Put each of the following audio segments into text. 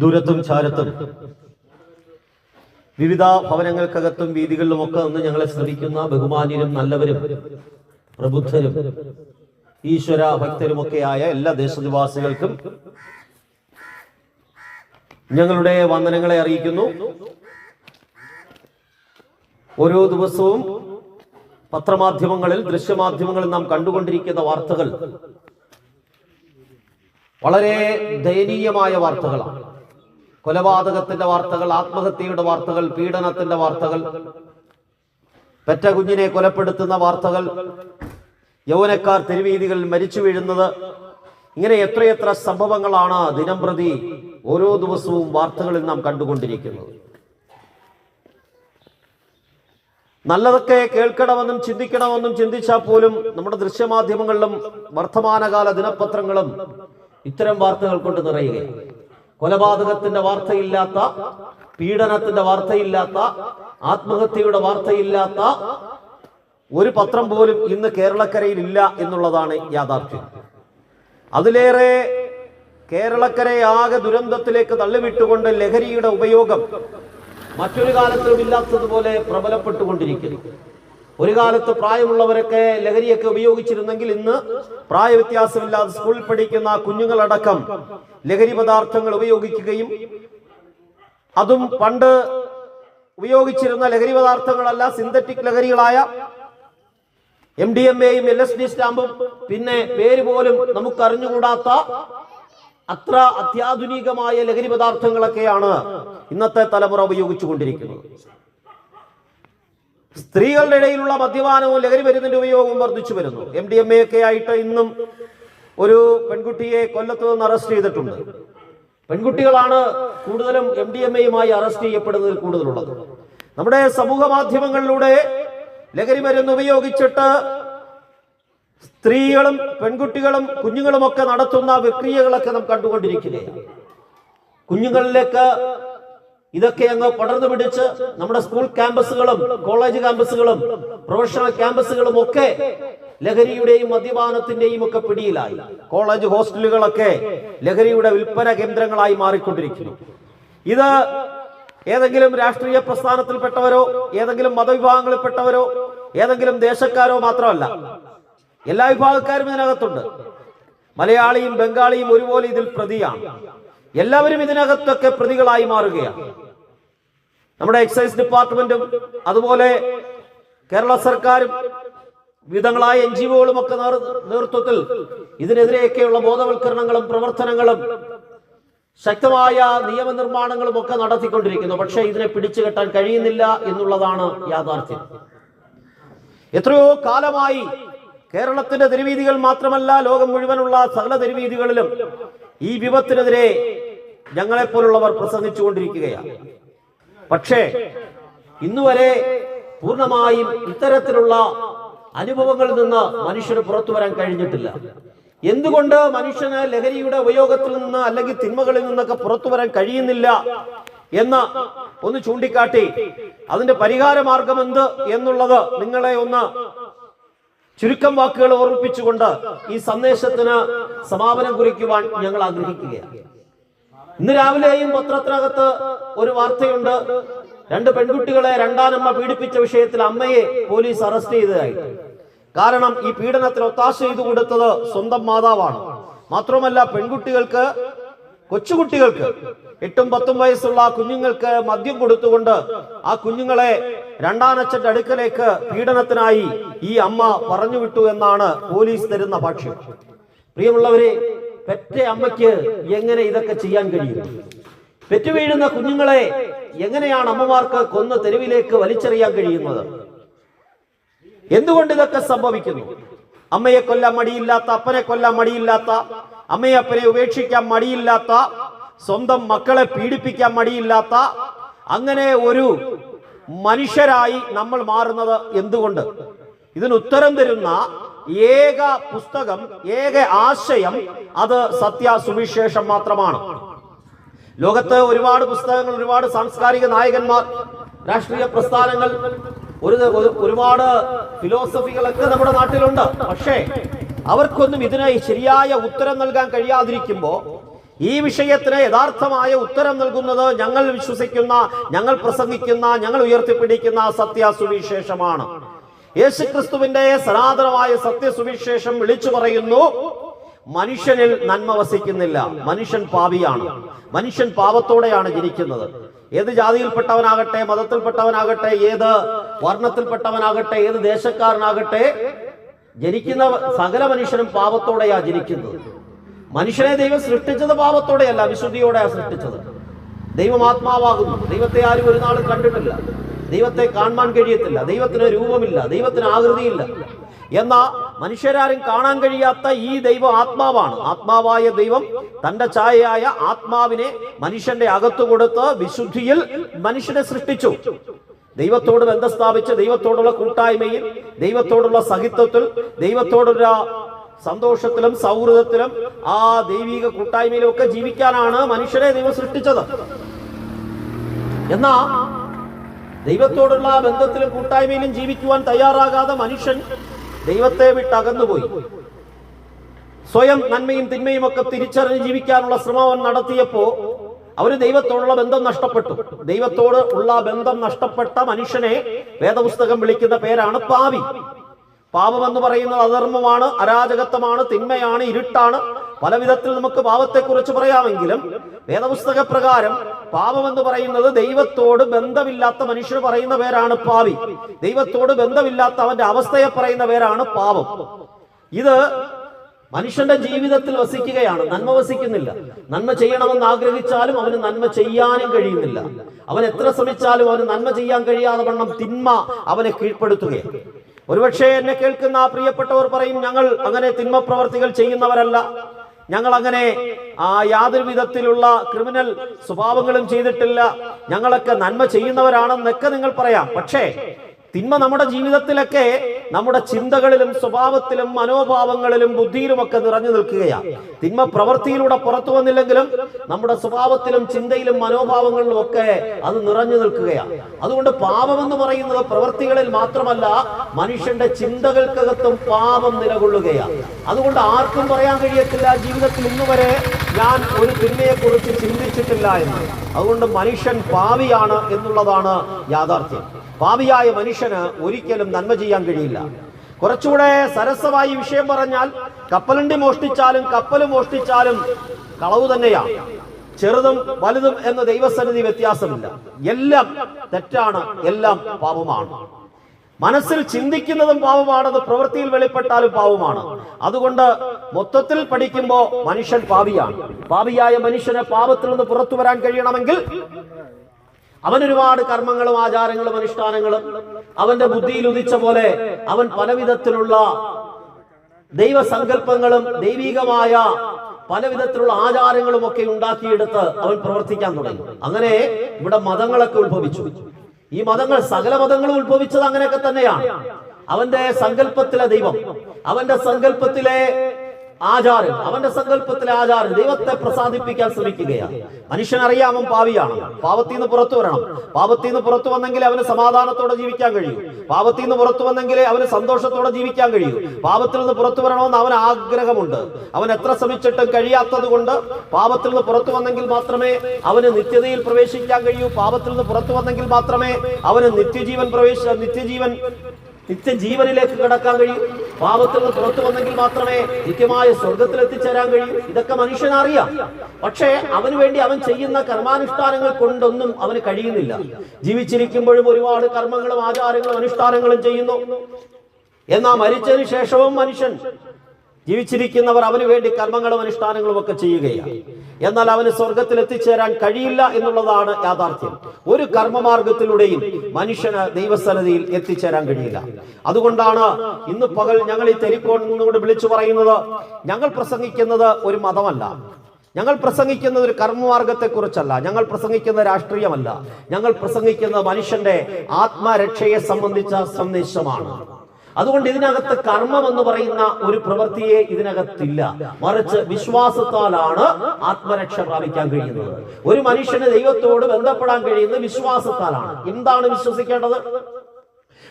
ദൂരത്തും ചാരത്തും. വിവിധ ഭവനങ്ങൾക്കകത്തും വീതികളിലുമൊക്കെ നിന്ന് ഞങ്ങളെ ശ്രമിക്കുന്ന ബഹുമാന്യരും നല്ലവരും പ്രബുദ്ധരും ഈശ്വര ഭക്തരുമൊക്കെയായ എല്ലാ ദേശനിവാസികൾക്കും ഞങ്ങളുടെ വന്ദനങ്ങളെ അറിയിക്കുന്നു. ഓരോ ദിവസവും പത്രമാധ്യമങ്ങളിൽ ദൃശ്യമാധ്യമങ്ങളിൽ നാം കണ്ടുകൊണ്ടിരിക്കുന്ന വാർത്തകൾ വളരെ ദയനീയമായ വാർത്തകളാണ്. കൊലപാതകത്തിന്റെ വാർത്തകൾ ആത്മഹത്യയുടെ വാർത്തകൾ പീഡനത്തിന്റെ വാർത്തകൾ പെറ്റ കുഞ്ഞിനെ കൊലപ്പെടുത്തുന്ന വാർത്തകൾ യൗവനക്കാർ തെരുവീതികളിൽ മരിച്ചു വീഴുന്നത്. ഇങ്ങനെ എത്രയെത്ര സംഭവങ്ങളാണ് ദിനം പ്രതി ഓരോ ദിവസവും വാർത്തകളിൽ നാം കണ്ടുകൊണ്ടിരിക്കുന്നത്. നല്ലതൊക്കെ കേൾക്കണമെന്നും ചിന്തിക്കണമെന്നും ചിന്തിച്ചാൽ പോലും നമ്മുടെ ദൃശ്യമാധ്യമങ്ങളിലും വർത്തമാനകാല ദിനപത്രങ്ങളും ഇത്തരം വാർത്തകൾ കൊണ്ട് നിറയുകയാണ്. കൊലപാതകത്തിന്റെ വാർത്തയില്ലാത്ത പീഡനത്തിന്റെ വാർത്തയില്ലാത്ത ആത്മഹത്യയുടെ വാർത്തയില്ലാത്ത ഒരു പത്രം പോലും ഇന്ന് കേരളക്കരയിൽ ഇല്ല എന്നുള്ളതാണ് യാഥാർത്ഥ്യം. അതിലേറെ കേരളക്കരയെ ആകെ ദുരന്തത്തിലേക്ക് തള്ളിവിട്ടുകൊണ്ട് ലഹരിയുടെ ഉപയോഗം മറ്റൊരു കാലത്തും ഇല്ലാത്തതുപോലെ പ്രബലപ്പെട്ടുകൊണ്ടിരിക്കുന്നു. ഒരു കാലത്ത് പ്രായമുള്ളവരൊക്കെ ലഹരിയൊക്കെ ഉപയോഗിച്ചിരുന്നെങ്കിൽ ഇന്ന് പ്രായവ്യത്യാസമില്ലാതെ സ്കൂളിൽ പഠിക്കുന്ന കുഞ്ഞുങ്ങളടക്കം ലഹരി പദാർത്ഥങ്ങൾ ഉപയോഗിക്കുകയും അതും പണ്ട് ഉപയോഗിച്ചിരുന്ന ലഹരി പദാർത്ഥങ്ങളല്ല സിന്തറ്റിക് ലഹരികളായ എം ഡി എം എയും എൽ എസ് ഡി സ്റ്റാമ്പും പിന്നെ പേര് പോലും നമുക്ക് അറിഞ്ഞുകൂടാത്ത അത്ര അത്യാധുനികമായ ലഹരി പദാർത്ഥങ്ങളൊക്കെയാണ് ഇന്നത്തെ തലമുറ ഉപയോഗിച്ചുകൊണ്ടിരിക്കുന്നത്. സ്ത്രീകളുടെ ഇടയിലുള്ള മദ്യപാനവും ലഹരി മരുന്നിന്റെ ഉപയോഗവും വർദ്ധിച്ചു വരുന്നു. എം ഡി എം എ ഒക്കെ ആയിട്ട് ഇന്നും ഒരു പെൺകുട്ടിയെ കൊല്ലത്ത് നിന്ന് അറസ്റ്റ് ചെയ്തിട്ടുണ്ട്. പെൺകുട്ടികളാണ് കൂടുതലും എം ഡി എം എയുമായി അറസ്റ്റ് ചെയ്യപ്പെടുന്നതിൽ കൂടുതലുള്ളത്. നമ്മുടെ സമൂഹ മാധ്യമങ്ങളിലൂടെ ലഹരി മരുന്ന് ഉപയോഗിച്ചിട്ട് സ്ത്രീകളും പെൺകുട്ടികളും കുഞ്ഞുങ്ങളുമൊക്കെ നടത്തുന്ന വിക്രിയകളൊക്കെ നാം കണ്ടുകൊണ്ടിരിക്കുകയാണ്. കുഞ്ഞുങ്ങളിലേക്ക് ഇതൊക്കെ അങ്ങ് പടർന്നു പിടിച്ച് നമ്മുടെ സ്കൂൾ ക്യാമ്പസുകളും കോളേജ് ക്യാമ്പസുകളും പ്രൊഫഷണൽ ക്യാമ്പസുകളും ഒക്കെ ലഹരിയുടെയും മദ്യപാനത്തിന്റെയും ഒക്കെ പിടിയിലായി. കോളേജ് ഹോസ്റ്റലുകളൊക്കെ ലഹരിയുടെ വിൽപ്പന കേന്ദ്രങ്ങളായി മാറിക്കൊണ്ടിരിക്കുന്നു. ഇത് ഏതെങ്കിലും രാഷ്ട്രീയ പ്രസ്ഥാനത്തിൽപ്പെട്ടവരോ ഏതെങ്കിലും മതവിഭാഗങ്ങളിൽപ്പെട്ടവരോ ഏതെങ്കിലും ദേശക്കാരോ മാത്രമല്ല എല്ലാ വിഭാഗക്കാരും ഇതിനകത്തുണ്ട്. മലയാളിയും ബംഗാളിയും ഒരുപോലെ ഇതിൽ പ്രതിയാണ്. എല്ലാവരും ഇതിനകത്തൊക്കെ പ്രതികളായി മാറുകയാണ്. നമ്മുടെ എക്സൈസ് ഡിപ്പാർട്ട്മെന്റും അതുപോലെ കേരള സർക്കാരും വിവിധങ്ങളായ എൻ ജി ഒകളും ഒക്കെ നേതൃത്വത്തിൽ ഇതിനെതിരെയൊക്കെയുള്ള ബോധവൽക്കരണങ്ങളും പ്രവർത്തനങ്ങളും ശക്തമായ നിയമനിർമ്മാണങ്ങളും ഒക്കെ നടത്തിക്കൊണ്ടിരിക്കുന്നു. പക്ഷേ ഇതിനെ പിടിച്ചു കെട്ടാൻ കഴിയുന്നില്ല എന്നുള്ളതാണ് യാഥാർത്ഥ്യം. എത്രയോ കാലമായി കേരളത്തിന്റെ തെരുവീതികൾ മാത്രമല്ല ലോകം മുഴുവനുള്ള സകല തെരുവീതികളിലും ഈ വിപത്തിനെതിരെ ഞങ്ങളെപ്പോലുള്ളവർ പ്രസംഗിച്ചുകൊണ്ടിരിക്കുകയാണ്. പക്ഷേ ഇന്നുവരെ പൂർണമായും ഇത്തരത്തിലുള്ള അനുഭവങ്ങളിൽ നിന്ന് മനുഷ്യന് പുറത്തു വരാൻ കഴിഞ്ഞിട്ടില്ല. എന്തുകൊണ്ട് മനുഷ്യന് ലഹരിയുടെ ഉപയോഗത്തിൽ നിന്ന് അല്ലെങ്കിൽ തിന്മകളിൽ നിന്നൊക്കെ പുറത്തു വരാൻ കഴിയുന്നില്ല എന്ന് ഒന്ന് ചൂണ്ടിക്കാട്ടി അതിന്റെ പരിഹാര മാർഗം എന്ത് എന്നുള്ളത് നിങ്ങളെ ഒന്ന് ചുരുക്കം വാക്കുകൾ ഓർമ്മിപ്പിച്ചുകൊണ്ട് ഈ സന്ദേശത്തിന് സമാപനം കുറിക്കുവാൻ ഞങ്ങൾ ആഗ്രഹിക്കുകയാണ്. ഇന്ന് രാവിലെയും പത്രത്തിനകത്ത് ഒരു വാർത്തയുണ്ട്. രണ്ട് പെൺകുട്ടികളെ രണ്ടാനമ്മ പീഡിപ്പിച്ച വിഷയത്തിൽ അമ്മയെ പോലീസ് അറസ്റ്റ് ചെയ്തതായിട്ട്. കാരണം ഈ പീഡനത്തിന് ഒത്താശ ചെയ്തു കൊടുത്തത് സ്വന്തം മാതാവാണ്. മാത്രമല്ല പെൺകുട്ടികൾക്ക് കൊച്ചുകുട്ടികൾക്ക് എട്ടും പത്തും വയസ്സുള്ള കുഞ്ഞുങ്ങൾക്ക് മദ്യം കൊടുത്തുകൊണ്ട് ആ കുഞ്ഞുങ്ങളെ രണ്ടാനച്ഛന്റെ അടുക്കലേക്ക് പീഡനത്തിനായി ഈ അമ്മ പറഞ്ഞു വിട്ടു എന്നാണ് പോലീസ് തരുന്ന ഭാഷ്യം. പ്രിയമുള്ളവരെ പെറ്റ അമ്മയ്ക്ക് എങ്ങനെ ഇതൊക്കെ ചെയ്യാൻ കഴിയും? പെറ്റുവീഴുന്ന കുഞ്ഞുങ്ങളെ എങ്ങനെയാണ് അമ്മമാർക്ക് കൊന്ന് തെരുവിലേക്ക് വലിച്ചെറിയാൻ കഴിയുന്നത്? എന്തുകൊണ്ട് ഇതൊക്കെ സംഭവിക്കുന്നു? അമ്മയെ കൊല്ലാൻ മടിയില്ലാത്ത അപ്പനെ കൊല്ലാൻ മടിയില്ലാത്ത അമ്മയെ അപ്പനെ ഉപേക്ഷിക്കാൻ മടിയില്ലാത്ത സ്വന്തം മക്കളെ പീഡിപ്പിക്കാൻ മടിയില്ലാത്ത അങ്ങനെ ഒരു മനുഷ്യരായി നമ്മൾ മാറുന്നത് എന്തുകൊണ്ട്? ഇതിന് ഉത്തരം തരുന്ന ഏക പുസ്തകം ഏക ആശയം അത് സത്യ സുവിശേഷം മാത്രമാണ്. ലോകത്ത് ഒരുപാട് പുസ്തകങ്ങൾ ഒരുപാട് സാംസ്കാരിക നായകന്മാർ രാഷ്ട്രീയ പ്രസ്ഥാനങ്ങൾ ഒരു ഒരു- ഒരുപാട് ഫിലോസഫികളൊക്കെ നമ്മുടെ നാട്ടിലുണ്ട്. പക്ഷേ അവർക്കൊന്നും ഇതിനായി ശരിയായ ഉത്തരം നൽകാൻ കഴിയാതിരിക്കുമ്പോൾ ഈ വിഷയത്തിന് യഥാർത്ഥമായ ഉത്തരം നൽകുന്നത് ഞങ്ങൾ വിശ്വസിക്കുന്ന ഞങ്ങൾ പ്രസംഗിക്കുന്ന ഞങ്ങൾ ഉയർത്തിപ്പിടിക്കുന്ന സത്യസുവിശേഷമാണ്. യേശുക്രിസ്തുവിന്റെ സനാതനമായ സത്യസുവിശേഷം വിളിച്ചു പറയുന്നു മനുഷ്യനിൽ നന്മ വസിക്കുന്നില്ല. മനുഷ്യൻ പാവിയാണ് മനുഷ്യൻ പാപത്തോടെയാണ് ജനിക്കുന്നത്. ഏത് ജാതിയിൽപ്പെട്ടവനാകട്ടെ മതത്തിൽപ്പെട്ടവനാകട്ടെ ഏത് വർണത്തിൽപ്പെട്ടവനാകട്ടെ ഏത് ദേശക്കാരനാകട്ടെ ജനിക്കുന്ന സകല മനുഷ്യനും പാപത്തോടെയാണ് ജനിക്കുന്നത്. മനുഷ്യനെ ദൈവം സൃഷ്ടിച്ചത് പാപത്തോടെയല്ല വിശുദ്ധിയോടെയാണ് സൃഷ്ടിച്ചത്. ദൈവം ആത്മാവാകുന്നു ദൈവത്തെ ആരും ഒരു നാളും കണ്ടിട്ടില്ല. ദൈവത്തെ കാണാൻ കഴിയത്തില്ല. ദൈവത്തിന് രൂപമില്ല. ദൈവത്തിന് ആകൃതിയില്ല. എന്നാ മനുഷ്യരാരും കാണാൻ കഴിയാത്ത ഈ ദൈവം ആത്മാവാണ്. ആത്മാവായ ദൈവം തന്റെ ഛായയായ ആത്മാവിനെ മനുഷ്യന്റെ അകത്തു കൊടുത്ത് വിശുദ്ധിയിൽ മനുഷ്യനെ സൃഷ്ടിച്ചു. ദൈവത്തോട് ബന്ധം സ്ഥാപിച്ച് ദൈവത്തോടുള്ള കൂട്ടായ്മയിൽ ദൈവത്തോടുള്ള സഹിത്വത്തിൽ ദൈവത്തോടുള്ള സന്തോഷത്തിലും സൗഹൃദത്തിലും ആ ദൈവിക കൂട്ടായ്മയിലും ഒക്കെ ജീവിക്കാനാണ് മനുഷ്യരെ ദൈവം സൃഷ്ടിച്ചത്. എന്നാ ദൈവത്തോടുള്ള ബന്ധത്തിലും കൂട്ടായ്മയിലും ജീവിക്കുവാൻ തയ്യാറാകാതെ മനുഷ്യൻ ദൈവത്തെ വിട്ട് അകന്നുപോയി. സ്വയം നന്മയും തിന്മയും ഒക്കെ തിരിച്ചറിഞ്ഞ് ജീവിക്കാനുള്ള ശ്രമം നടത്തിയപ്പോ അവർ ദൈവത്തോടുള്ള ബന്ധം നഷ്ടപ്പെട്ടു. ദൈവത്തോട് ഉള്ള ബന്ധം നഷ്ടപ്പെട്ട മനുഷ്യനെ വേദപുസ്തകം വിളിക്കുന്ന പേരാണ് പാവി. പാപം എന്ന് പറയുന്നത് അധർമ്മമാണ് അരാജകത്വമാണ് തിന്മയാണ് ഇരുട്ടാണ്. പല വിധത്തിൽ നമുക്ക് പാപത്തെക്കുറിച്ച് പറയാമെങ്കിലും വേദപുസ്തക പ്രകാരം പാപം എന്ന് പറയുന്നത് ദൈവത്തോട് ബന്ധമില്ലാത്ത മനുഷ്യർ പറയുന്ന പേരാണ് പാവി. ദൈവത്തോട് ബന്ധമില്ലാത്ത അവന്റെ അവസ്ഥയെ പറയുന്ന പേരാണ് പാപം. ഇത് മനുഷ്യന്റെ ജീവിതത്തിൽ വസിക്കുകയാണ്. നന്മ വസിക്കുന്നില്ല. നന്മ ചെയ്യണമെന്ന് ആഗ്രഹിച്ചാലും അവന് നന്മ ചെയ്യാനും കഴിയുന്നില്ല. അവൻ എത്ര ശ്രമിച്ചാലും അവന് നന്മ ചെയ്യാൻ കഴിയാതെ വണ്ണം തിന്മ അവനെ കീഴ്പ്പെടുത്തുകയാണ്. ഒരുപക്ഷെ എന്നെ കേൾക്കുന്ന ആ പ്രിയപ്പെട്ടവർ പറയും ഞങ്ങൾ അങ്ങനെ തിന്മ പ്രവർത്തികൾ ചെയ്യുന്നവരല്ല. ഞങ്ങൾ അങ്ങനെ ആ യാതൊരു വിധത്തിലുള്ള ക്രിമിനൽ സ്വഭാവങ്ങളും ചെയ്തിട്ടില്ല. ഞങ്ങളൊക്കെ നന്മ ചെയ്യുന്നവരാണെന്നൊക്കെ നിങ്ങൾ പറയാം. പക്ഷേ തിന്മ നമ്മുടെ ജീവിതത്തിലൊക്കെ നമ്മുടെ ചിന്തകളിലും സ്വഭാവത്തിലും മനോഭാവങ്ങളിലും ബുദ്ധിയിലുമൊക്കെ നിറഞ്ഞു നിൽക്കുകയാണ്. തിന്മ പ്രവൃത്തിയിലൂടെ പുറത്തു വന്നില്ലെങ്കിലും നമ്മുടെ സ്വഭാവത്തിലും ചിന്തയിലും മനോഭാവങ്ങളിലും ഒക്കെ അത് നിറഞ്ഞു നിൽക്കുകയാണ്. അതുകൊണ്ട് പാപം എന്ന് പറയുന്നത് പ്രവൃത്തികളിൽ മാത്രമല്ല മനുഷ്യന്റെ ചിന്തകൾക്കകത്തും പാപം നിലകൊള്ളുകയാണ്. അതുകൊണ്ട് ആർക്കും പറയാൻ കഴിയത്തില്ല ജീവിതത്തിൽ ഇന്ന് വരെ ഞാൻ ഒരു തിന്മയെ കുറിച്ച് ചിന്തിച്ചിട്ടില്ല എന്ന്. അതുകൊണ്ട് മനുഷ്യൻ പാവിയാണ് എന്നുള്ളതാണ് യാഥാർത്ഥ്യം. പാപിയായ മനുഷ്യന് ഒരിക്കലും നന്മ ചെയ്യാൻ കഴിയില്ല. കുറച്ചുകൂടെ സരസമായി വിഷയം പറഞ്ഞാൽ കപ്പലണ്ടി മോഷ്ടിച്ചാലും കപ്പൽ മോഷ്ടിച്ചാലും കളവ് തന്നെയാണ് ചെറുതും വലുതും എന്ന ദൈവസന്നിധി വ്യത്യാസമില്ല. എല്ലാം തെറ്റാണ് എല്ലാം പാപമാണ്. മനസ്സിൽ ചിന്തിക്കുന്നതും പാവമാണെന്ന് പ്രവൃത്തിയിൽ വെളിപ്പെട്ടാലും പാവമാണ് അതുകൊണ്ട് മൊത്തത്തിൽ പഠിക്കുമ്പോൾ മനുഷ്യൻ പാവിയാണ് പാവിയായ മനുഷ്യനെ പാപത്തിൽ നിന്ന് പുറത്തു വരാൻ കഴിയണമെങ്കിൽ അവൻ ഒരുപാട് കർമ്മങ്ങളും ആചാരങ്ങളും അനുഷ്ഠാനങ്ങളും അവന്റെ ബുദ്ധിയിൽ ഉദിച്ച പോലെ അവൻ പലവിധത്തിലുള്ള ദൈവസങ്കല്പങ്ങളും ദൈവികമായ പലവിധത്തിലുള്ള ആചാരങ്ങളും ഒക്കെ ഉണ്ടാക്കിയെടുത്ത് അവൻ പ്രവർത്തിക്കാൻ തുടങ്ങി. അങ്ങനെ ഇവിടെ മതങ്ങളൊക്കെ ഉത്ഭവിച്ചു. ഈ മതങ്ങൾ സകല മതങ്ങളും ഉത്ഭവിച്ചത് അങ്ങനെയൊക്കെ തന്നെയാണ്. അവന്റെ സങ്കല്പത്തിലെ ദൈവം അവന്റെ സങ്കല്പത്തിലെ ആചാരം അവന്റെ സങ്കല്പത്തിലെ ആചാരം ദൈവത്തെ പ്രസാദിപ്പിക്കാൻ ശ്രമിക്കുകയാണ്. മനുഷ്യൻ അവൻ പാവിയാണ്? പാവത്തിൽ നിന്ന് പുറത്തു വരണം. പാപത്തിൽ നിന്ന് പുറത്തു വന്നെങ്കിൽ അവന് സമാധാനത്തോടെ ജീവിക്കാൻ കഴിയും. പാപത്തിൽ നിന്ന് പുറത്തു വന്നെങ്കിൽ അവന് സന്തോഷത്തോടെ ജീവിക്കാൻ കഴിയും. പാപത്തിൽ നിന്ന് പുറത്തു വരണമെന്ന് അവൻ ആഗ്രഹമുണ്ട്. അവൻ എത്ര ശ്രമിച്ചിട്ടും കഴിയാത്തത് കൊണ്ട് പാപത്തിൽ നിന്ന് പുറത്തു വന്നെങ്കിൽ മാത്രമേ അവന് നിത്യതയിൽ പ്രവേശിക്കാൻ കഴിയൂ. പാപത്തിൽ നിന്ന് പുറത്തു വന്നെങ്കിൽ മാത്രമേ അവന് നിത്യജീവൻ പ്രവേശ നിത്യജീവൻ നിത്യജീവനിലേക്ക് കടക്കാൻ കഴിയും. പാപത്തിൽ നിന്ന് പുറത്തു വന്നെങ്കിൽ മാത്രമേ നിത്യമായ സ്വർഗത്തിൽ എത്തിച്ചേരാൻ കഴിയൂ. ഇതൊക്കെ മനുഷ്യൻ അറിയാം. പക്ഷേ അവന് വേണ്ടി അവൻ ചെയ്യുന്ന കർമാനുഷ്ഠാനങ്ങൾ കൊണ്ടൊന്നും അവന് കഴിയുന്നില്ല. ജീവിച്ചിരിക്കുമ്പോഴും ഒരുപാട് കർമ്മങ്ങളും ആചാരങ്ങളും അനുഷ്ഠാനങ്ങളും ചെയ്യുന്നു. എന്നാൽ മരിച്ചതിന് ശേഷവും മനുഷ്യൻ ജീവിച്ചിരിക്കുന്നവർ അവന് വേണ്ടി കർമ്മങ്ങളും അനുഷ്ഠാനങ്ങളും ഒക്കെ ചെയ്യുകയാണ്. എന്നാൽ അവന് സ്വർഗത്തിൽ എത്തിച്ചേരാൻ കഴിയില്ല എന്നുള്ളതാണ് യാഥാർത്ഥ്യം. ഒരു കർമ്മമാർഗത്തിലൂടെയും മനുഷ്യന് ദൈവസന്നിധിയിൽ എത്തിച്ചേരാൻ കഴിയില്ല. അതുകൊണ്ടാണ് ഇന്ന് പകൽ ഞങ്ങൾ ഈ തെരിക്കോട് വിളിച്ചു പറയുന്നത് ഞങ്ങൾ പ്രസംഗിക്കുന്നത് ഒരു മതമല്ല. ഞങ്ങൾ പ്രസംഗിക്കുന്നത് ഒരു കർമ്മമാർഗത്തെ കുറിച്ചല്ല ഞങ്ങൾ പ്രസംഗിക്കുന്ന രാഷ്ട്രീയമല്ല. ഞങ്ങൾ പ്രസംഗിക്കുന്നത് മനുഷ്യന്റെ ആത്മരക്ഷയെ സംബന്ധിച്ച സന്ദേശമാണ്. അതുകൊണ്ട് ഇതിനകത്ത് കർമ്മം എന്ന് പറയുന്ന ഒരു പ്രവൃത്തിയെ ഇതിനകത്തില്ല. മറിച്ച് വിശ്വാസത്താലാണ് ആത്മരക്ഷ പ്രാപിക്കാൻ കഴിയുന്നത്. ഒരു മനുഷ്യന് ദൈവത്തോട് ബന്ധപ്പെടാൻ കഴിയുന്നത് വിശ്വാസത്താലാണ്. എന്താണ് വിശ്വസിക്കേണ്ടത്?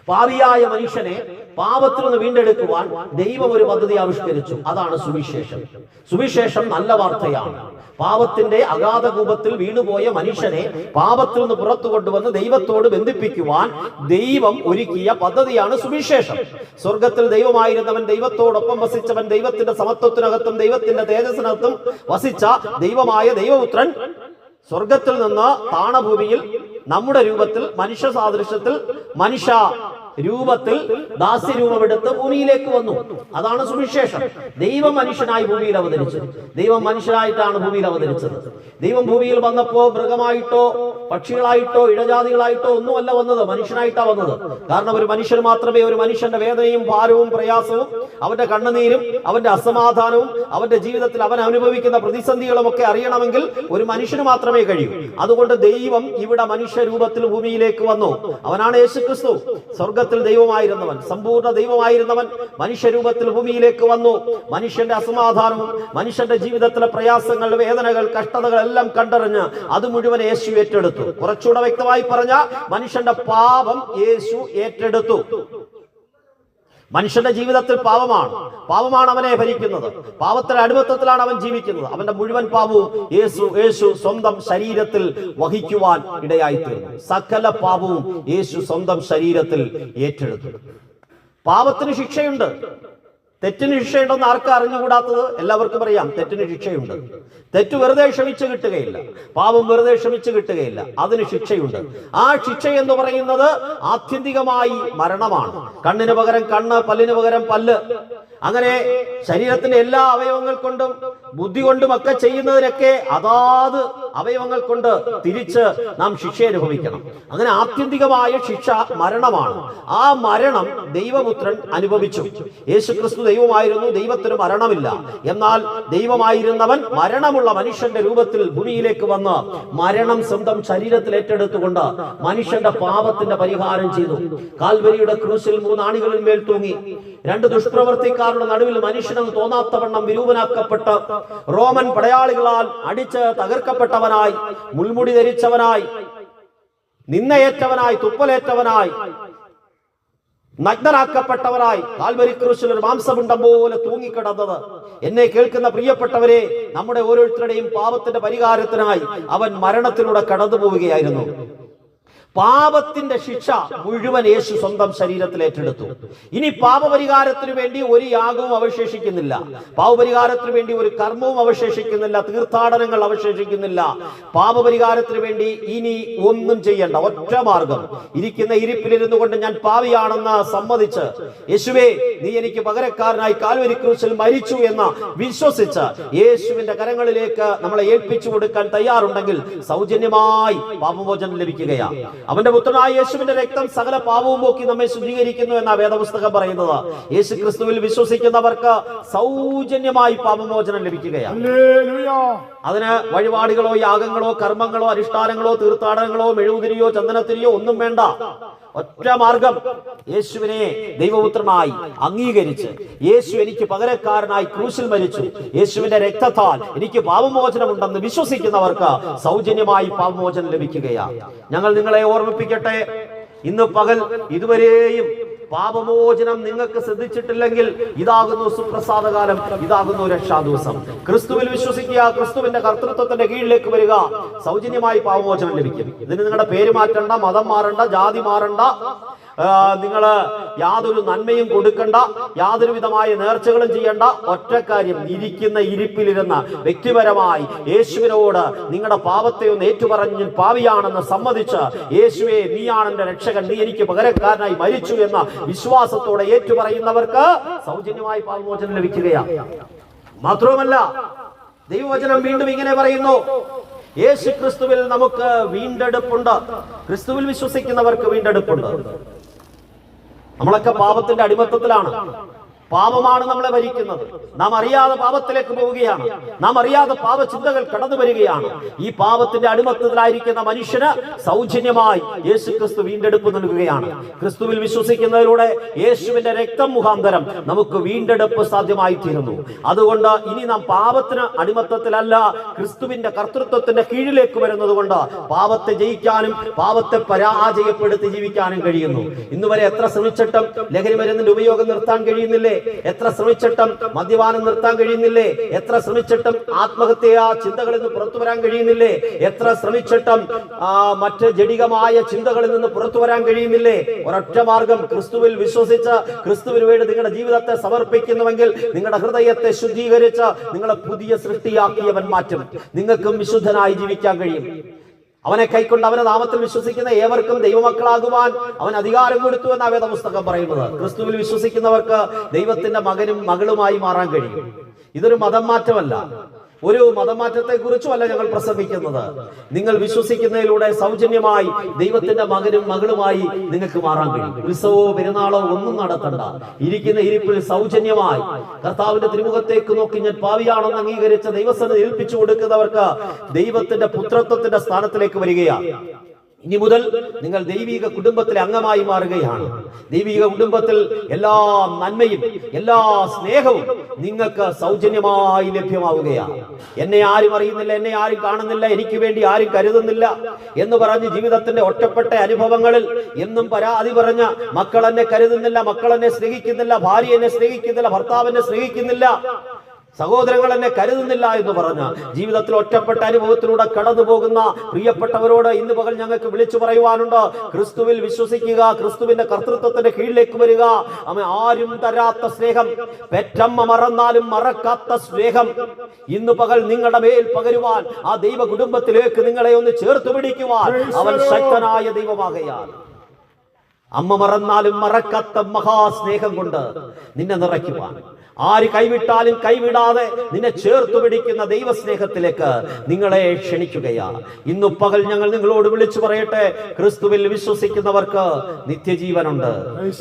പാവിയായ മനുഷ്യനെ പാപത്തിൽ നിന്ന് വീണ്ടെടുക്കുവാൻ ദൈവം ഒരു പദ്ധതി ആവിഷ്കരിച്ചു. അതാണ് സുവിശേഷം. സുവിശേഷം നല്ല വാർത്തയാണ്. പാപത്തിന്റെ അഗാധ കൂപത്തിൽ വീണുപോയ മനുഷ്യനെ പാപത്തിൽ നിന്ന് പുറത്തു കൊണ്ടുവന്ന് ദൈവത്തോട് ബന്ധിപ്പിക്കുവാൻ ദൈവം ഒരുക്കിയ പദ്ധതിയാണ് സുവിശേഷം. സ്വർഗത്തിൽ ദൈവമായിരുന്നവൻ ദൈവത്തോടൊപ്പം വസിച്ചവൻ ദൈവത്തിന്റെ സമത്വത്തിനകത്തും ദൈവത്തിന്റെ തേജസ്സിനകത്തും വസിച്ച ദൈവമായ ദൈവപുത്രൻ സ്വർഗത്തിൽ നിന്ന് താണഭൂമിയിൽ നമ്മുടെ രൂപത്തിൽ മനുഷ്യ സാദൃശ്യത്തിൽ മനുഷ്യ രൂപത്തിൽ ദാസ്യരൂപമെടുത്ത് ഭൂമിയിലേക്ക് വന്നു. അതാണ് സുവിശേഷം. ദൈവം മനുഷ്യനായി ഭൂമിയിൽ അവതരിച്ചത്. ദൈവം മനുഷ്യനായിട്ടാണ് ഭൂമിയിൽ അവതരിച്ചത്. ദൈവം ഭൂമിയിൽ വന്നപ്പോ മൃഗമായിട്ടോ പക്ഷികളായിട്ടോ ഇടജാതികളായിട്ടോ ഒന്നുമല്ല വന്നത്. മനുഷ്യനായിട്ടാണ് വന്നത്. കാരണം ഒരു മനുഷ്യൻ മാത്രമേ ഒരു മനുഷ്യന്റെ വേദനയും ഭാരവും പ്രയാസവും അവന്റെ കണ്ണുനീരും അവന്റെ അസമാധാനവും അവന്റെ ജീവിതത്തിൽ അവൻ അനുഭവിക്കുന്ന പ്രതിസന്ധികളും ഒക്കെ അറിയണമെങ്കിൽ ഒരു മനുഷ്യന് മാത്രമേ കഴിയൂ. അതുകൊണ്ട് ദൈവം ഇവിടെ മനുഷ്യരൂപത്തിൽ ഭൂമിയിലേക്ക് വന്നു. അവനാണ് യേശുക്രിസ്തു. സ്വർഗത്തിൽ ദൈവമായിരുന്നവൻ സമ്പൂർണ ദൈവമായിരുന്നവൻ മനുഷ്യരൂപത്തിൽ ഭൂമിയിലേക്ക് വന്നു. മനുഷ്യന്റെ അസമാധാനവും മനുഷ്യന്റെ ജീവിതത്തിലെ പ്രയാസങ്ങൾ വേദനകൾ കഷ്ടതകൾ എല്ലാം കണ്ടറിഞ്ഞ് അത് മുഴുവൻ യേശു ഏറ്റെടുത്തു. കുറച്ചുകൂടെ വ്യക്തമായി പറഞ്ഞ മനുഷ്യന്റെ പാപം യേശു ഏറ്റെടുത്തു. മനുഷ്യന്റെ ജീവിതത്തിൽ പാവമാണ് പാവമാണ് അവനെ ഭരിക്കുന്നത്. പാവത്തിന്റെ അടിമത്തത്തിലാണ് അവൻ ജീവിക്കുന്നത്. അവന്റെ മുഴുവൻ പാവവും യേശു യേശു സ്വന്തം ശരീരത്തിൽ വഹിക്കുവാൻ ഇടയായിത്തീർന്നു. സകല പാപവും യേശു സ്വന്തം ശരീരത്തിൽ ഏറ്റെടുത്തു. പാപത്തിന് ശിക്ഷയുണ്ട്. തെറ്റിന് ശിക്ഷയുണ്ടെന്ന് ആർക്കും അറിഞ്ഞുകൂടാത്തത്? എല്ലാവർക്കും അറിയാം തെറ്റിന് ശിക്ഷയുണ്ട്. തെറ്റ് വെറുതെ ക്ഷമിച്ചു കിട്ടുകയില്ല. പാപം വെറുതെ ക്ഷമിച്ചു കിട്ടുകയില്ല. അതിന് ശിക്ഷയുണ്ട്. ആ ശിക്ഷ എന്ന് പറയുന്നത് ആത്യന്തികമായി മരണമാണ്. കണ്ണിന് പകരം കണ്ണ് പല്ലിന് പകരം പല്ല്. അങ്ങനെ ശരീരത്തിന്റെ എല്ലാ അവയവങ്ങൾ കൊണ്ടും ബുദ്ധി കൊണ്ടും ഒക്കെ ചെയ്യുന്നതിനൊക്കെ അതാത് അവയവങ്ങൾ കൊണ്ട് തിരിച്ച് നാം ശിക്ഷ അനുഭവിക്കണം. അങ്ങനെ ആത്യന്തികമായ ശിക്ഷ മരണമാണ്. ആ മരണം ദൈവപുത്രൻ അനുഭവിച്ചു. യേശുക്രിസ്തു ദൈവമായിരുന്നു ദൈവത്തിന് മരണമില്ല. എന്നാൽ ദൈവമായിരുന്നവൻ മരണമുള്ള മനുഷ്യന്റെ രൂപത്തിൽ ഭൂമിയിലേക്ക് വന്ന് മരണം സ്വന്തം ശരീരത്തിൽ ഏറ്റെടുത്തുകൊണ്ട് മനുഷ്യന്റെ പാപത്തിന്റെ പരിഹാരം ചെയ്തു. കാൽവരിയുടെ ക്രൂസിൽ മൂന്നാണികളിൽ മേൽ തൂങ്ങി രണ്ട് ദുഷ്പ്രവർത്തിക്കാരുടെ നടുവിൽ മനുഷ്യനെന്ന് തോന്നാത്തവണ്ണം വിരൂപനാക്കപ്പെട്ട് റോമൻ പടയാളികളാൽ അടിച്ച് തകർക്കപ്പെട്ടവനായി മുൾമുടി ധരിച്ചവനായി നിന്നയേറ്റവനായി തുപ്പലേറ്റവനായി നഗ്നനാക്കപ്പെട്ടവരായി കാൽവരി ക്രൂശിൽ ഒരു മാംസമുണ്ടം പോലെ തൂങ്ങിക്കിടന്നത്. എന്നെ കേൾക്കുന്ന പ്രിയപ്പെട്ടവരെ നമ്മുടെ ഓരോരുത്തരുടെയും പാപത്തിന്റെ പരിഹാരത്തിനായി അവൻ മരണത്തിലൂടെ കടന്നു പോവുകയായിരുന്നു പാപത്തിന്റെ ശിക്ഷ മുഴുവൻ യേശു സ്വന്തം ശരീരത്തിൽ ഏറ്റെടുത്തു. ഇനി പാപപരിഹാരത്തിനു വേണ്ടി ഒരു യാഗവും അവശേഷിക്കുന്നില്ല. പാപപരിഹാരത്തിനു വേണ്ടി ഒരു കർമ്മവും അവശേഷിക്കുന്നില്ല. തീർത്ഥാടനങ്ങൾ അവശേഷിക്കുന്നില്ല. പാപപരിഹാരത്തിനു വേണ്ടി ഇനി ഒന്നും ചെയ്യണ്ട. ഒറ്റ മാർഗം. ഇരിക്കുന്ന ഇരിപ്പിലിരുന്നു കൊണ്ട് ഞാൻ പാവിയാണെന്ന് സമ്മതിച്ച് യേശുവേ നീ എനിക്ക് പകരക്കാരനായി കാൽവരി ക്രൂസിൽ മരിച്ചു എന്ന് വിശ്വസിച്ച് യേശുവിന്റെ കരങ്ങളിലേക്ക് നമ്മളെ ഏൽപ്പിച്ചു കൊടുക്കാൻ തയ്യാറുണ്ടെങ്കിൽ സൗജന്യമായി പാപമോചനം ലഭിക്കുകയാണ്. അവന്റെ പുത്രനായ യേശുവിന്റെ രക്തം സകല പാപവും പോക്കി നമ്മെ ശുദ്ധീകരിക്കുന്നു എന്ന വേദപുസ്തകം പറയുന്നത്. യേശു ക്രിസ്തുവിൽ വിശ്വസിക്കുന്നവർക്ക് സൗജന്യമായി പാപമോചനം ലഭിക്കുകയാണ്. അതിന് വഴിപാടുകളോ യാഗങ്ങളോ കർമ്മങ്ങളോ അനുഷ്ഠാനങ്ങളോ തീർത്ഥാടനങ്ങളോ മെഴുകുതിരിയോ ചന്ദനത്തിരിയോ ഒന്നും വേണ്ട. ഒറ്റ മാർഗം യേശുവിനെ ദൈവപുത്രനായി അംഗീകരിച്ച് യേശു എനിക്ക് പകരക്കാരനായി ക്രൂശിൽ മരിച്ചു. യേശുവിന്റെ രക്തത്താൽ എനിക്ക് പാപമോചനമുണ്ടെന്ന് വിശ്വസിക്കുന്നവർക്ക് സൗജന്യമായി പാപമോചനം ലഭിക്കുകയാണ്. ഞങ്ങൾ നിങ്ങളെ ഓർമ്മിപ്പിക്കട്ടെ? ഇന്ന് പകൽ ഇതുവരെയും പാപമോചനം നിങ്ങൾക്ക് ശ്രദ്ധിച്ചിട്ടില്ലെങ്കിൽ ഇതാകുന്നു സുപ്രസാദകാലം ഇതാകുന്നു രക്ഷാദിവസം. ക്രിസ്തുവിൽ വിശ്വസിക്കുക ക്രിസ്തുവിന്റെ കർത്തൃത്വത്തിന്റെ കീഴിലേക്ക് വരിക സൗജന്യമായി പാപമോചനം ലഭിക്കും. ഇതിന് നിങ്ങളുടെ പേര് മാറ്റണ്ട മതം മാറണ്ട ജാതി മാറണ്ട. നിങ്ങൾ യാതൊരു നന്മയും കൊടുക്കണ്ട യാതൊരു വിധമായ നേർച്ചകളും ചെയ്യണ്ട. ഒറ്റ കാര്യം ഇരിക്കുന്ന ഇരിപ്പിലിരുന്ന വ്യക്തിപരമായി യേശുവിനോട് നിങ്ങളുടെ പാപത്തെ ഒന്ന് ഏറ്റുപറഞ്ഞ് പാവിയാണെന്ന് സമ്മതിച്ച് യേശുവെ നീയാണ് എന്റെ രക്ഷകൻ. നീ എനിക്ക് പകരക്കാരനായി മരിച്ചു എന്ന വിശ്വാസത്തോടെ ഏറ്റുപറയുന്നവർക്ക് സൗജന്യമായി പാപമോചനം ലഭിക്കുകയാണ്. മാത്രവുമല്ല ദൈവവചനം വീണ്ടും ഇങ്ങനെ പറയുന്നു. യേശു ക്രിസ്തുവിൽ നമുക്ക് വീണ്ടെടുപ്പുണ്ട്. ക്രിസ്തുവിൽ വിശ്വസിക്കുന്നവർക്ക് വീണ്ടെടുപ്പുണ്ട്. നമ്മളൊക്കെ പാപത്തിന്റെ അടിമത്തത്തിലാണ്. പാപമാണ് നമ്മളെ ഭരിക്കുന്നത്. നാം അറിയാതെ പാപത്തിലേക്ക് പോവുകയാണ്. നാം അറിയാതെ പാപചിന്തകൾ കടന്നു വരികയാണ്. ഈ പാപത്തിന്റെ അടിമത്തത്തിലായിരിക്കുന്ന മനുഷ്യന് സൗജന്യമായി യേശു ക്രിസ്തു വീണ്ടെടുപ്പ് നൽകുകയാണ്. ക്രിസ്തുവിൽ വിശ്വസിക്കുന്നതിലൂടെ യേശുവിന്റെ രക്തം മുഖാന്തരം നമുക്ക് വീണ്ടെടുപ്പ് സാധ്യമായി തീരുന്നു അതുകൊണ്ട് ഇനി നാം പാപത്തിന് അടിമത്തത്തിലല്ല ക്രിസ്തുവിന്റെ കർത്തൃത്വത്തിന്റെ കീഴിലേക്ക് വരുന്നത് കൊണ്ട് പാപത്തെ ജയിക്കാനും പാപത്തെ പരാജയപ്പെടുത്തി ജീവിക്കാനും കഴിയുന്നു. ഇന്നുവരെ എത്ര ശ്രമിച്ചിട്ടും ലഹരി മരുന്നിന്റെ ഉപയോഗം നിർത്താൻ കഴിയുന്നില്ലേ? എത്ര ശ്രമിച്ചിട്ടും മദ്യപാനം നിർത്താൻ കഴിയുന്നില്ലേ? എത്ര ശ്രമിച്ചിട്ടും ആത്മഹത്യ ചിന്തകളിൽ നിന്ന് പുറത്തു വരാൻ കഴിയുന്നില്ലേ? എത്ര ശ്രമിച്ചിട്ടും മറ്റ് ജടികമായ ചിന്തകളിൽ നിന്ന് പുറത്തു വരാൻ കഴിയുന്നില്ലേ? ഒരൊറ്റ മാർഗം ക്രിസ്തുവിൽ വിശ്വസിച്ച് ക്രിസ്തുവിന് വേണ്ടി നിങ്ങളുടെ ജീവിതത്തെ സമർപ്പിക്കുന്നുവെങ്കിൽ നിങ്ങളുടെ ഹൃദയത്തെ ശുദ്ധീകരിച്ച് നിങ്ങളെ പുതിയ സൃഷ്ടിയാക്കിയവൻ മാറ്റും. നിങ്ങൾക്കും വിശുദ്ധനായി ജീവിക്കാൻ കഴിയും. അവനെ കൈക്കൊണ്ട് അവന്റെ നാമത്തിൽ വിശ്വസിക്കുന്ന ഏവർക്കും ദൈവമക്കളാകുവാൻ അവൻ അധികാരം കൊടുത്തു എന്ന വേദ പുസ്തകം പറയുന്നത്. ക്രിസ്തുവിൽ വിശ്വസിക്കുന്നവർക്ക് ദൈവത്തിന്റെ മകനും മകളുമായി മാറാൻ കഴിയും. ഇതൊരു മതം മാറ്റമല്ല. ഒരു മതമാറ്റത്തെ കുറിച്ചുമല്ല ഞങ്ങൾ പ്രസംഗിക്കുന്നത്. നിങ്ങൾ വിശ്വസിക്കുന്നതിലൂടെ സൗജന്യമായി ദൈവത്തിന്റെ മകനും മകളുമായി നിങ്ങൾക്ക് മാറാൻ കഴിയും. ഉത്സവമോ പെരുന്നാളോ ഒന്നും നടത്തണ്ട. ഇരിക്കുന്ന ഇരിപ്പിൽ സൗജന്യമായി കർത്താവിന്റെ തിരുമുഖത്തേക്ക് നോക്കി ഞാൻ പാവിയാണെന്ന് അംഗീകരിച്ച ദൈവസ്ഥ ഏൽപ്പിച്ചു കൊടുക്കുന്നവർക്ക് ദൈവത്തിന്റെ പുത്രത്വത്തിന്റെ സ്ഥാനത്തിലേക്ക് വരികയാണ്. ഇനി മുതൽ നിങ്ങൾ ദൈവിക കുടുംബത്തിലെ അംഗമായി മാറുകയാണ്. ദൈവിക കുടുംബത്തിൽ എല്ലാ നന്മയും എല്ലാ സ്നേഹവും നിങ്ങൾക്ക് സൗജന്യമായി ലഭ്യമാവുകയാണ്. എന്നെ ആരും അറിയുന്നില്ല എന്നെ ആരും കാണുന്നില്ല എനിക്ക് വേണ്ടി ആരും കരുതുന്നില്ല എന്ന് പറഞ്ഞ് ജീവിതത്തിന്റെ ഒറ്റപ്പെട്ട അനുഭവങ്ങളിൽ എന്നും പരാതി പറഞ്ഞ മക്കൾ എന്നെ കരുതുന്നില്ല മക്കൾ എന്നെ സ്നേഹിക്കുന്നില്ല ഭാര്യ എന്നെ സ്നേഹിക്കുന്നില്ല ഭർത്താവ് എന്നെ സ്നേഹിക്കുന്നില്ല. സഹോദരങ്ങൾ എന്നെ കരുതുന്നില്ല എന്ന് പറഞ്ഞ ജീവിതത്തിൽ ഒറ്റപ്പെട്ട അനുഭവത്തിലൂടെ കടന്നു പോകുന്ന പ്രിയപ്പെട്ടവരോട് ഇന്ന് പകൽ ഞങ്ങൾക്ക് വിളിച്ചു പറയുവാനുണ്ട്. ക്രിസ്തുവിൽ വിശ്വസിക്കുക ക്രിസ്തുവിന്റെ കർത്തൃത്വത്തിന്റെ കീഴിലേക്ക് വരിക. അമ്മ ആരും തരാത്ത സ്നേഹം പെറ്റമ്മ മറന്നാലും മറക്കാത്ത സ്നേഹം. ഇന്ന് പകൽ നിങ്ങളുടെ മേൽ പകരുവാൻ ആ ദൈവ കുടുംബത്തിലേക്ക് നിങ്ങളെ ഒന്ന് ചേർത്ത് പിടിക്കുവാൻ അവൻ ശക്തനായ ദൈവമാകയാണ് അമ്മ മറന്നാലും മറക്കാത്ത മഹാസ്നേഹം കൊണ്ട് നിന്നെ നിറയ്ക്കുവാൻ. ആര് കൈവിട്ടാലും കൈവിടാതെ നിന്നെ ചേർത്തു പിടിക്കുന്ന ദൈവസ്നേഹത്തിലേക്ക് നിങ്ങളെ ക്ഷണിക്കുകയാണ് ഇന്നു പകൽ ഞങ്ങൾ നിങ്ങളോട് വിളിച്ചു പറയട്ടെ. ക്രിസ്തുവിൽ വിശ്വസിക്കുന്നവർക്ക് നിത്യജീവനുണ്ട്.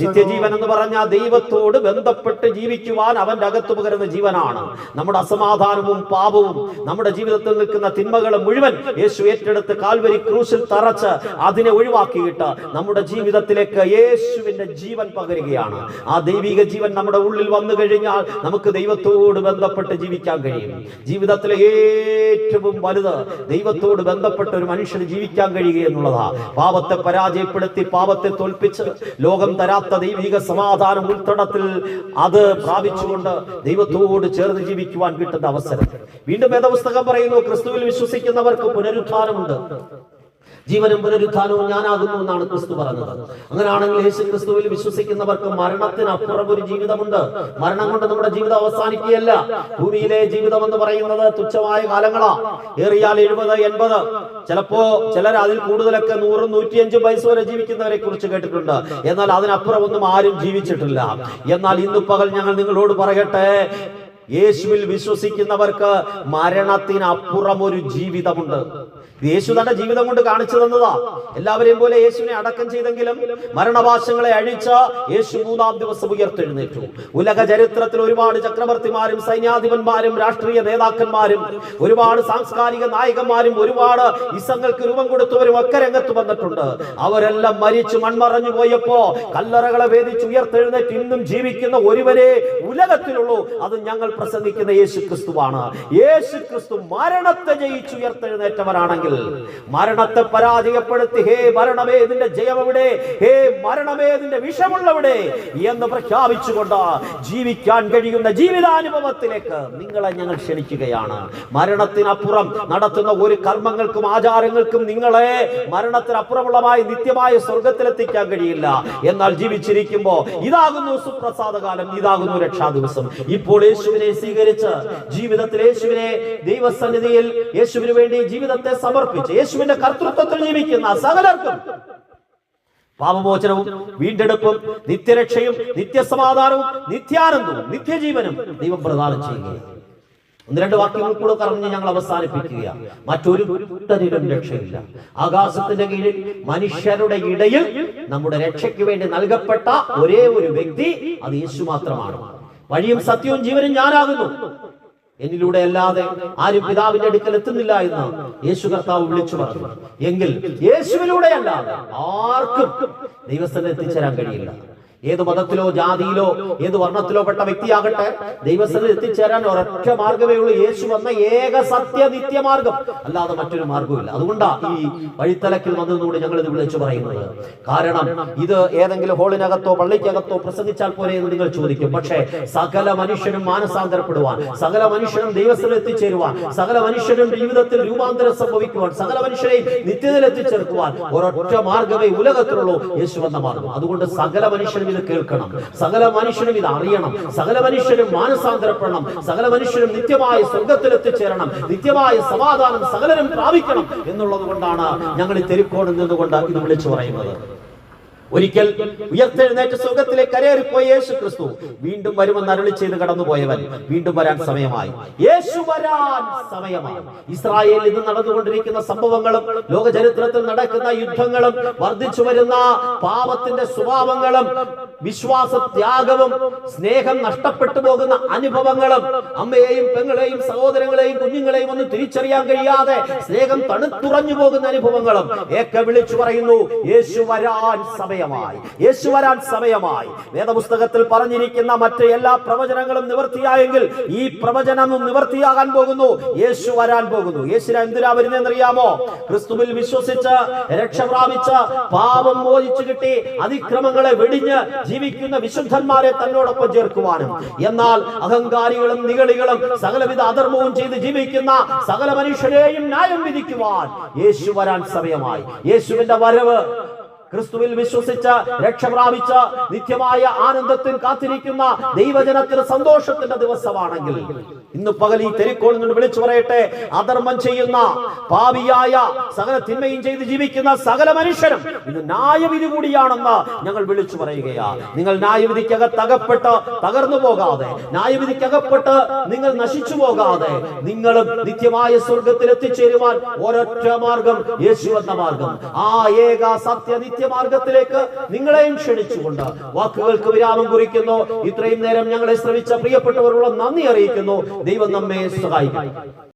നിത്യജീവൻ എന്ന് പറഞ്ഞാൽ ദൈവത്തോട് ബന്ധപ്പെട്ട് ജീവിക്കുവാൻ അവന്റെ അകത്ത് പകരുന്ന ജീവനാണ്. നമ്മുടെ അസമാധാനവും പാപവും നമ്മുടെ ജീവിതത്തിൽ നിൽക്കുന്ന തിന്മകളും മുഴുവൻ യേശു ഏറ്റെടുത്ത് കാൽവരി ക്രൂശിൽ തറച്ച് അതിനെ ഒഴിവാക്കിയിട്ട് നമ്മുടെ ജീവിതത്തിലേക്ക് യേശുവിന്റെ ജീവൻ പകരുകയാണ്. ആ ദൈവിക ജീവൻ നമ്മുടെ ഉള്ളിൽ വന്നു കഴിഞ്ഞാൽ നമുക്ക് ദൈവത്തോട് ബന്ധപ്പെട്ട് ജീവിക്കാൻ കഴിയും. ജീവിതത്തിലെ ഏറ്റവും വലുത് ദൈവത്തോട് ബന്ധപ്പെട്ട ഒരു മനുഷ്യന് ജീവിക്കാൻ കഴിയുക എന്നുള്ളതാ. പാപത്തെ പരാജയപ്പെടുത്തി പാപത്തെ തോൽപ്പിച്ച് ലോകം തരാത്ത ദൈവിക സമാധാനം ഉൾത്തടത്തിൽ അത് പ്രാപിച്ചുകൊണ്ട് ദൈവത്തോട് ചേർന്ന് ജീവിക്കുവാൻ കിട്ടുന്ന അവസരം. വീണ്ടും വേദപുസ്തകം പറയുന്നു ക്രിസ്തുവിൽ വിശ്വസിക്കുന്നവർക്ക് പുനരുത്ഥാനമുണ്ട് ജീവനും പുനരുത്ഥാനവും ഞാനാകുന്നു എന്നാണ് ക്രിസ്തു പറഞ്ഞത്. അങ്ങനെയാണെങ്കിൽ യേശു ക്രിസ്തുവിൽ വിശ്വസിക്കുന്നവർക്ക് മരണത്തിനപ്പുറം ഒരു ജീവിതമുണ്ട്. മരണം കൊണ്ട് നമ്മുടെ ജീവിതം അവസാനിക്കുകയല്ല. ഭൂമിയിലെ ജീവിതം എന്ന് പറയുന്നത് തുച്ഛമായ കാലങ്ങളാ. ഏറിയാൽ എഴുപത് എൺപത്. ചിലപ്പോ ചിലർ അതിൽ കൂടുതലൊക്കെ നൂറും നൂറ്റിയഞ്ചും വയസ്സ് വരെ ജീവിക്കുന്നവരെ കുറിച്ച് കേട്ടിട്ടുണ്ട്. എന്നാൽ അതിനപ്പുറം ഒന്നും ആരും ജീവിച്ചിട്ടില്ല. എന്നാൽ ഇന്ന് പകൽ ഞങ്ങൾ നിങ്ങളോട് പറയട്ടെ യേശുവിൽ വിശ്വസിക്കുന്നവർക്ക് മരണത്തിനപ്പുറം ഒരു ജീവിതമുണ്ട്. യേശു തന്റെ ജീവിതം കൊണ്ട് കാണിച്ചു തന്നതാ. എല്ലാവരെയും പോലെ യേശുവിനെ അടക്കം ചെയ്തെങ്കിലും മരണവാശങ്ങളെ അഴിച്ച യേശു മൂന്നാം ദിവസം ഉയർത്തെഴുന്നേറ്റു. ഉലക ചരിത്രത്തിൽ ഒരുപാട് ചക്രവർത്തിമാരും സൈന്യാധിപന്മാരും രാഷ്ട്രീയ നേതാക്കന്മാരും ഒരുപാട് സാംസ്കാരിക നായകന്മാരും ഒരുപാട് ഇസങ്ങൾക്ക് രൂപം കൊടുത്തവരും ഒക്കെ രംഗത്ത് വന്നിട്ടുണ്ട്. അവരെല്ലാം മരിച്ചു മൺമറഞ്ഞു പോയപ്പോ കല്ലറകളെ വേദിച്ച് ഉയർത്തെഴുന്നേറ്റ് ഇന്നും ജീവിക്കുന്ന ഒരുവരെ ഉലകത്തിലുള്ളൂ. അത് ഞങ്ങൾ പ്രസംഗിക്കുന്ന യേശു ക്രിസ്തുവാണ് യേശു ക്രിസ്തു മരണത്തെ ജയിച്ചു ഉയർത്തെഴുന്നേറ്റവരാണെങ്കിൽ മരണത്തെ പരാജയപ്പെടുത്തി ഹേ മരണമേ നിന്റെ ജയം എവിടെ? ഹേ മരണമേ നിന്റെ വിഷമുള്ളവിടെ എന്ന് പ്രഖ്യാപിച്ചുകൊണ്ട് ജീവിക്കാൻ കഴിയുന്ന ജീവിതാനുഭവത്തിലേക്ക് നിങ്ങളെ ഞങ്ങൾ ക്ഷണിക്കുകയാണ്. മരണത്തിനപ്പുറം നടത്തുന്ന ഒരു കർമ്മങ്ങൾക്കും ആചാരങ്ങൾക്കും നിങ്ങളെ മരണത്തിനപ്പുറമുള്ളമായി നിത്യമായ സ്വർഗത്തിലെത്തിക്കാൻ കഴിയില്ല. എന്നാൽ ജീവിച്ചിരിക്കുമ്പോൾ ഇതാകുന്നു സുപ്രസാദകാലം ഇതാകുന്നു രക്ഷാ ദിവസം ഇപ്പോൾ യേശുവിനെ സ്വീകരിച്ച് ജീവിതത്തിൽ യേശുവിനെ ദൈവസന്നിധിയിൽ യേശുവിന് വേണ്ടി ജീവിതത്തെ സമർപ്പിച്ച് യേശുവിന്റെ കർത്തൃത്വത്തിൽ ജീവിക്കുന്ന സകലർക്കും പാപമോചനവും വീണ്ടെടുപ്പും നിത്യരക്ഷയും നിത്യസമാധാനവും നിത്യാനന്ദവും നിത്യജീവനും ദൈവം പ്രദാനം ചെയ്യുകയാണ്. ഒന്ന് രണ്ട് വാക്യങ്ങൾ കൂടെ പറഞ്ഞ് ഞങ്ങൾ അവസാനിപ്പിക്കുക മറ്റൊരു തരിലും രക്ഷയില്ല. ആകാശത്തിന്റെ കീഴിൽ മനുഷ്യരുടെ ഇടയിൽ നമ്മുടെ രക്ഷയ്ക്ക് വേണ്ടി നൽകപ്പെട്ട ഒരേ ഒരു വ്യക്തി അത് യേശു മാത്രമാണ്. വഴിയും സത്യവും ജീവനും ഞാനാകുന്നു. എന്നിലൂടെ അല്ലാതെ ആരും പിതാവിന്റെ അടുക്കൽ എത്തുന്നില്ല എന്ന് യേശു കർത്താവ് വിളിച്ചു പറഞ്ഞു. എങ്കിൽ യേശുവിലൂടെ അല്ലാതെ ആർക്കും ദൈവസ്ഥനെ എത്തിച്ചേരാൻ കഴിയില്ല. ഏത് മതത്തിലോ ജാതിയിലോ ഏത് വർണത്തിലോ പെട്ട വ്യക്തിയാകട്ടെ ദൈവസ്ഥലിൽ എത്തിച്ചേരാൻ ഒരൊറ്റ മാർഗമേ ഉള്ളൂ. യേശു വന്ന ഏക സത്യ നിത്യമാർഗം അല്ലാതെ മറ്റൊരു മാർഗമില്ല അതുകൊണ്ടാ ഈ വഴിത്തലക്കിൽ വന്നതുകൂടി ഞങ്ങൾ ഇത് വിളിച്ചു പറയുന്നത്. കാരണം ഇത് ഏതെങ്കിലും ഹോളിനകത്തോ പള്ളിക്കകത്തോ പ്രസംഗിച്ചാൽ പോലെ എന്ന് നിങ്ങൾ ചോദിക്കും. പക്ഷേ സകല മനുഷ്യനും മാനസാന്തരപ്പെടുവാൻ സകല മനുഷ്യനും ദൈവസ്ഥലിൽ എത്തിച്ചേരുവാൻ സകല മനുഷ്യനും ജീവിതത്തിൽ രൂപാന്തരം സംഭവിക്കുവാൻ സകല മനുഷ്യരെയും നിത്യതയിൽ എത്തിച്ചേർക്കുവാൻ ഒരൊറ്റ മാർഗമേ ഉലകത്തിലുള്ളൂ. യേശു വന്ന മാർഗം. അതുകൊണ്ട് സകല മനുഷ്യനും ഇത് കേൾക്കണം. സകല മനുഷ്യനും ഇത് അറിയണം. സകല മനുഷ്യരും മാനസാന്തരപ്പെടണം. സകല മനുഷ്യരും നിത്യമായ സ്വർഗത്തിലെത്തിച്ചേരണം നിത്യമായ സമാധാനം സകലരും പ്രാപിക്കണം എന്നുള്ളത് കൊണ്ടാണ് ഞങ്ങൾ തെരുക്കോട് നിന്നുകൊണ്ട് ഇത് വിളിച്ചു പറയുന്നത്. ഒരിക്കൽ ഉയർത്തെഴുന്നേറ്റ് സ്വർഗത്തിലേക്ക് കരയേറിപ്പോയ യേശു ക്രിസ്തു വീണ്ടും വരുമെന്ന് അരളി ചെയ്ത് കടന്നുപോയവൻ വീണ്ടും വരാൻ സമയമായി. യേശു വരാൻ സമയമായി. ഇസ്രായേലിൽ ഇത് നടന്നുകൊണ്ടിരിക്കുന്ന സംഭവങ്ങളും ലോക ചരിത്രത്തിൽ നടക്കുന്ന യുദ്ധങ്ങളും വർദ്ധിച്ചു വരുന്ന പാപത്തിന്റെ സ്വഭാവങ്ങളും വിശ്വാസ ത്യാഗവും സ്നേഹം നഷ്ടപ്പെട്ടു പോകുന്ന അനുഭവങ്ങളും അമ്മയെയും പെങ്ങളെയും സഹോദരങ്ങളെയും കുഞ്ഞുങ്ങളെയും ഒന്നും തിരിച്ചറിയാൻ കഴിയാതെ സ്നേഹം തണുത്തുറഞ്ഞു പോകുന്ന അനുഭവങ്ങളും ഒക്കെ വിളിച്ചു പറയുന്നു യേശു വരാൻ സമയമായി. യേശു വരാൻ സമയമായി. വേദപുസ്തകത്തിൽ പറഞ്ഞിരിക്കുന്ന മറ്റ് എല്ലാ പ്രവചനങ്ങളും നിവർത്തിയായെങ്കിൽ ഈ പ്രവചനവും നിവർത്തിയാകാൻ പോകുന്നു. യേശു വരാൻ പോകുന്നു. യേശുന എന്തിനാ വരുന്നതെന്നറിയാമോ? ക്രിസ്തുവിൽ വിശ്വസിച്ച് രക്ഷ പ്രാപിച്ച പാപം മോചിച്ചു കിട്ടി അതിക്രമങ്ങളെ വെടിഞ്ഞ് ജീവിക്കുന്ന വിശുദ്ധന്മാരെ തന്നോടൊപ്പം ചേർക്കുവാനും. എന്നാൽ അഹങ്കാരികളും നികളികളും സകലവിധ അധർമ്മവും ചെയ്ത് ജീവിക്കുന്ന സകല മനുഷ്യരെയും ന്യായം വിധിക്കുവാൻ യേശു വരാൻ സമയമായി. യേശുവിന്റെ വരവ് ക്രിസ്തുവിൽ വിശ്വസിച്ച് രക്ഷ പ്രാപിച്ച നിത്യമായ ആനന്ദത്തിൽ കാത്തിരിക്കുന്ന ദൈവജനത്തിന് സന്തോഷത്തിന്റെ ദിവസമാണെങ്കിൽ ഇന്ന് പകൽ ഈ തെരിക്കോളിൽ നിന്ന് വിളിച്ചു പറയട്ടെ. അധർമ്മം ചെയ്യുന്ന പാപിയായ സകല തിന്മയും ചെയ്ത് ജീവിക്കുന്ന സകല മനുഷ്യരും ഇത് ന്യായവിധി കൂടിയാണെന്ന് ഞങ്ങൾ വിളിച്ചു പറയുകയാ. നിങ്ങൾ ന്യായവിധിക്കകത്ത് അകപ്പെട്ട് തകർന്നു പോകാതെ ന്യായവിധിക്കകപ്പെട്ട് നിങ്ങൾ നശിച്ചു പോകാതെ നിങ്ങളും നിത്യമായ സ്വർഗത്തിൽ എത്തിച്ചേരുവാൻ ഒരൊറ്റ മാർഗം യേശു എന്ന മാർഗം. ആ ഏക സത്യ നിത്യമാർഗത്തിലേക്ക് നിങ്ങളെയും ക്ഷണിച്ചുകൊണ്ട് വാക്കുകൾക്ക് വിരാമം കുറിക്കുന്നു. ഇത്രയും നേരം ഞങ്ങളെ ശ്രമിച്ച പ്രിയപ്പെട്ടവരുള്ള നന്ദി അറിയിക്കുന്നു. ദൈവം നമ്മെ സഹായിക്കും